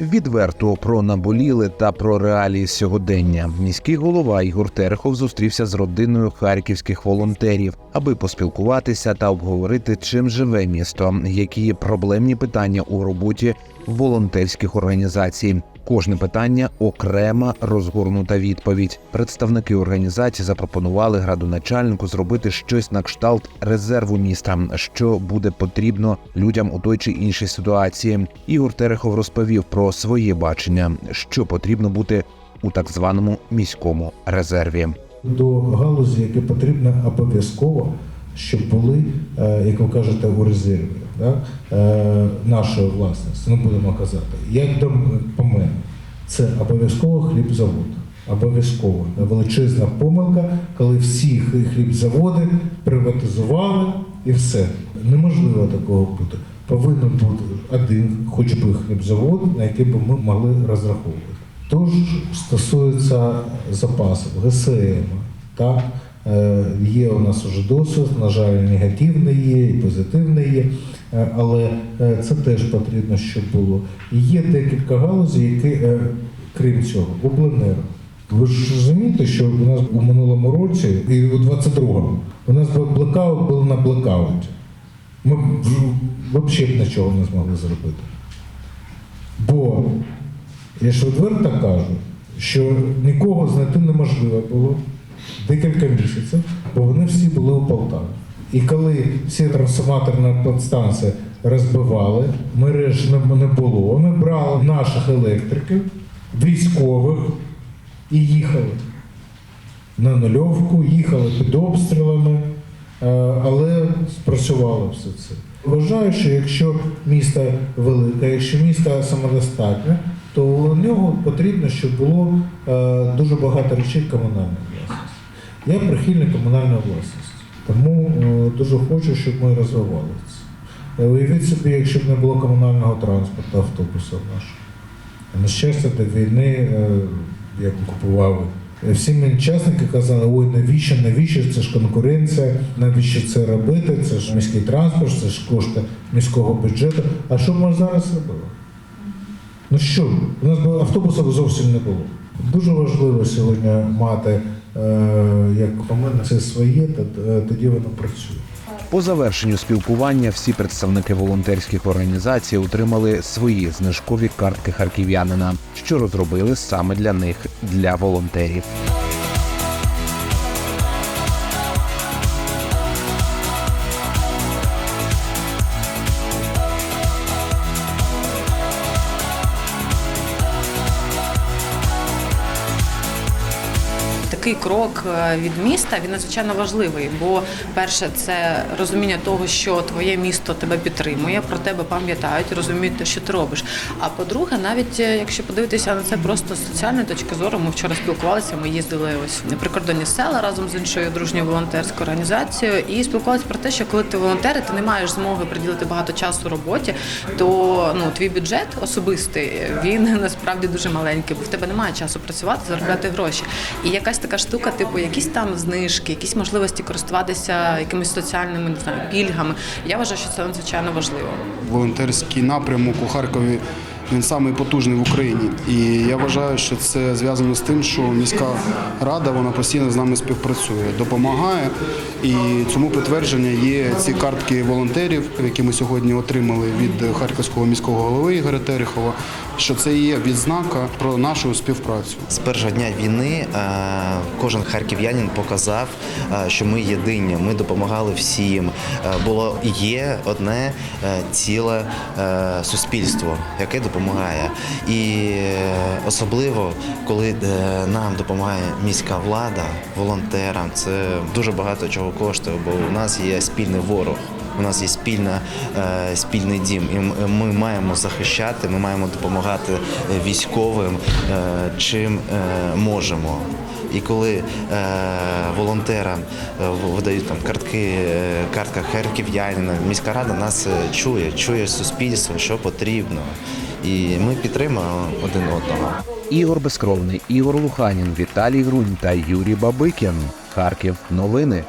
Відверто про наболіли та про реалії сьогодення. Міський голова Ігор Терехов зустрівся з родиною харківських волонтерів, аби поспілкуватися та обговорити, чим живе місто, які є проблемні питання у роботі волонтерських організацій. Кожне питання окрема розгорнута відповідь. Представники організації запропонували градоначальнику зробити щось на кшталт резерву міста, що буде потрібно людям у той чи іншій ситуації. Ігор Терехов розповів про своє бачення, що потрібно бути у так званому міському резерві. до галузі, які потрібно обов'язково, щоб були, е, як ви кажете, у резерві да? е, нашої власності, не будемо казати. Як до по мене, це обов'язково хлібзавод. Обов'язково величезна помилка, коли всі хлібзаводи приватизували і все. Неможливо такого бути. Повинен бути один, хоч би хлібзавод, на який би ми могли розраховувати. Тож стосується запасів ГСМ, так е, є у нас вже досвід, на жаль, негативний є і позитивний є, е, але е, це теж потрібно, щоб було. І є декілька галузей, які, е, крім цього, обленерго. Ви ж розумієте, що у нас у минулому році і у 22-му у нас був блекаут був на блекауті. Ми взагалі б нічого не змогли зробити. Бо я ж відверто кажу, що нікого знайти неможливо було декілька місяців, бо вони всі були у Полтаві. І коли всі трансформаторні підстанції розбивали, мереж не було, ми брали наших електриків, військових і їхали на нульовку, їхали під обстрілами, е, але спрацювало все це. Вважаю, що якщо місто велике, якщо місто самодостатнє, то у нього потрібно, щоб було е, дуже багато речей власності. Я прихильник комунальної власності, тому е, дуже хочу, щоб ми розвивали це. Е, Уявіть собі, якщо б не було комунального транспорту, автобусів наших. На щастя, до війни е, я купував. Е, Всі мені учасники казали, ой, навіщо, навіщо, це ж конкуренція, навіщо це робити, це ж міський транспорт, це ж кошти міського бюджету. А що ми зараз робили? Ну що, у нас автобусів зовсім не було. Дуже важливо сьогодні мати, як по мене, це своє, е, тоді воно працює. По завершенню спілкування всі представники волонтерських організацій отримали свої знижкові картки харків'янина, що розробили саме для них для волонтерів. Такий крок е, від міста він надзвичайно важливий, бо перше це розуміння того, що твоє місто тебе підтримує, про тебе пам'ятають, розуміють те, що ти робиш. А по-друге, навіть е, якщо подивитися на це просто з соціальної точки зору, ми вчора спілкувалися. Ми їздили ось на прикордонні села разом з іншою дружньою волонтерською організацією і спілкувалися про те, що коли ти волонтер, ти не маєш змоги приділити багато часу роботі, то ну твій бюджет особистий він насправді дуже маленький, бо в тебе немає часу працювати, заробляти гроші. І якась така штука, типу, якісь там знижки, якісь можливості користуватися якимись соціальними не знаю, пільгами. Я вважаю, що це надзвичайно важливо. волонтерський напрямок у Харкові він самий потужний в Україні. І я вважаю, що це зв'язано з тим, що міська рада вона постійно з нами співпрацює, допомагає. І цьому підтвердження є ці картки волонтерів, які ми сьогодні отримали від харківського міського голови Ігоря Терехова. Що це є відзнака про нашу співпрацю. З першого дня війни е, кожен харків'янин показав, е, що ми єдині. Ми допомагали всім. Е, Було є одне ціле суспільство, яке допомагає. І особливо, коли нам допомагає міська влада, волонтерам, це дуже багато чого коштує, бо у нас є спільний ворог. У нас є спільна, е, спільний дім, і ми маємо захищати, ми маємо допомагати військовим, е, чим е, можемо. І коли волонтерам видають там картки, картка харків'янина, міська рада нас чує, чує суспільство, що потрібно. І ми підтримуємо один одного. Ігор Безкровний, Ігор Луханін, Віталій Грунь та Юрій Бабикін. Харків. Новини.